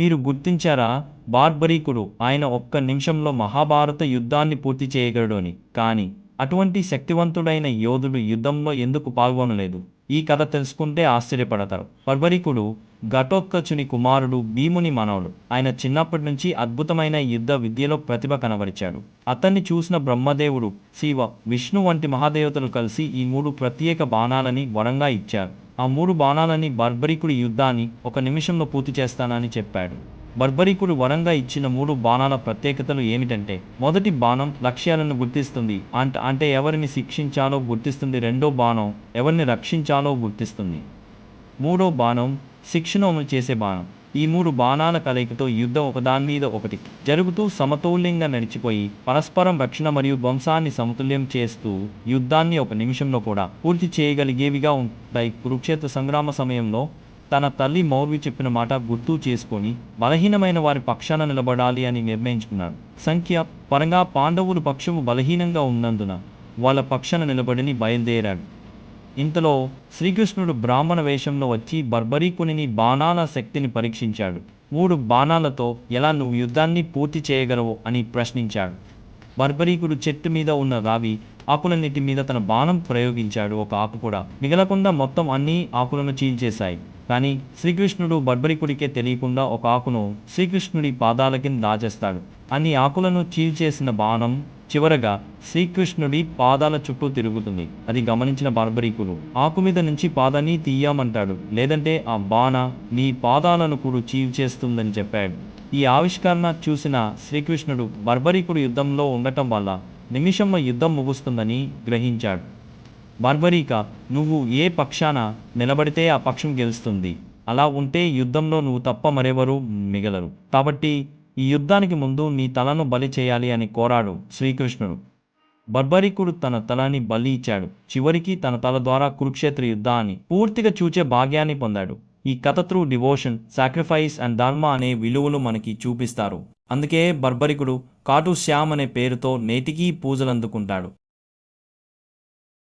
మీరు గుర్తించారా? బార్బరీకుడు ఆయన ఒక్క నిమిషంలో మహాభారత యుద్ధాన్ని పూర్తి చేయగలడు అని కానీ అటువంటి శక్తివంతుడైన యోధుడు యుద్ధంలో ఎందుకు పాల్గొనలేదు? ఈ కథ తెలుసుకుంటే ఆశ్చర్యపడతారు. పర్వరికుడు ఘటోత్కచుని కుమారుడు భీముని మనవుడు. ఆయన చిన్నప్పటి నుంచి అద్భుతమైన యుద్ధ విద్యలో ప్రతిభ కనబరిచాడు. అతన్ని చూసిన బ్రహ్మదేవుడు శివ విష్ణు వంటి మహాదేవతలు కలిసి ఈ మూడు ప్రత్యేక బాణాలని వరంగా ఇచ్చారు. ఆ మూడు బాణాలని బర్బరీకుడి యుద్ధాన్ని ఒక నిమిషంలో పూర్తి చేస్తానని చెప్పాడు. బర్బరీకుడు వరంగా ఇచ్చిన మూడు బాణాల ప్రత్యేకతలు ఏమిటంటే మొదటి బాణం లక్ష్యాలను గుర్తిస్తుంది. అంట అంటే ఎవరిని శిక్షించాలో గుర్తిస్తుంది. రెండో బాణం ఎవరిని రక్షించాలో గుర్తిస్తుంది. మూడో బాణం శిక్షణ అమలు చేసే బాణం. ఈ మూడు బాణాల కలయికతో యుద్ధం ఒకదాని మీద ఒకటి జరుగుతూ సమతుల్యంగా నడిచిపోయి పరస్పరం రక్షణ మరియు ధ్వంసాన్ని సమతుల్యం చేస్తూ యుద్ధాన్ని ఒక నిమిషంలో కూడా పూర్తి చేయగలిగేవిగా ఉంటాయి. కురుక్షేత్ర సంగ్రామ సమయంలో తన తల్లి మౌర్వి చెప్పిన మాట గుర్తు చేసుకొని బలహీనమైన వారి పక్షాన నిలబడాలి అని నిర్ణయించుకున్నాడు. సంఖ్య పరంగా పాండవులు పక్షము బలహీనంగా ఉన్నందున వాళ్ళ పక్షాన నిలబడిని బయలుదేరాడు. ఇంతలో శ్రీకృష్ణుడు బ్రాహ్మణ వేషంలో వచ్చి బర్బరీకుని బాణాల శక్తిని పరీక్షించాడు. మూడు బాణాలతో ఎలా నువ్వు యుద్ధాన్ని పూర్తి చేయగలవు అని ప్రశ్నించాడు. బర్బరీకుడు చెట్టు మీద ఉన్న రావి ఆకులన్నిటి మీద తన బాణం ప్రయోగించాడు. ఒక ఆకు కూడా మిగలకుండా మొత్తం అన్ని ఆకులను చీల్చేశాయి. కానీ శ్రీకృష్ణుడు బర్బరికుడికే తెలియకుండా ఒక ఆకును శ్రీకృష్ణుడి పాదాల కింద దాచేస్తాడు. అన్ని ఆకులను చీల్చేసిన బాణం చివరగా శ్రీకృష్ణుడి పాదాల చుట్టూ తిరుగుతుంది. అది గమనించిన బార్బరీకులు ఆకు మీద నుంచి పాదాన్ని తీయమంటాడు. లేదంటే ఆ బాణ నీ పాదాలను కూడా చీల్చేస్తుందని చెప్పాడు. ఈ ఆవిష్కరణ చూసిన శ్రీకృష్ణుడు బర్బరీకుడు యుద్ధంలో ఉండటం వల్ల నిమిషంలో యుద్ధం ముగుస్తుందని గ్రహించాడు. బర్బరీక నువ్వు ఏ పక్షాన నిలబడితే ఆ పక్షం గెలుస్తుంది. అలా ఉంటే యుద్ధంలో నువ్వు తప్ప మరెవరూ మిగలరు. కాబట్టి ఈ యుద్ధానికి ముందు నీ తలను బలి చేయాలి అని కోరాడు శ్రీకృష్ణుడు. బర్బరికుడు తన తలని బలి ఇచ్చాడు. చివరికి తన తల ద్వారా కురుక్షేత్ర యుద్ధాన్ని పూర్తిగా చూచే భాగ్యాన్ని పొందాడు. ఈ కథ త్రూ డివోషన్ సాక్రిఫైస్ అండ్ ధర్మ అనే విలువలు మనకి చూపిస్తారు. అందుకే బర్బరికుడు కాటు శ్యామ్ అనే పేరుతో నేటికీ పూజలందుకుంటాడు.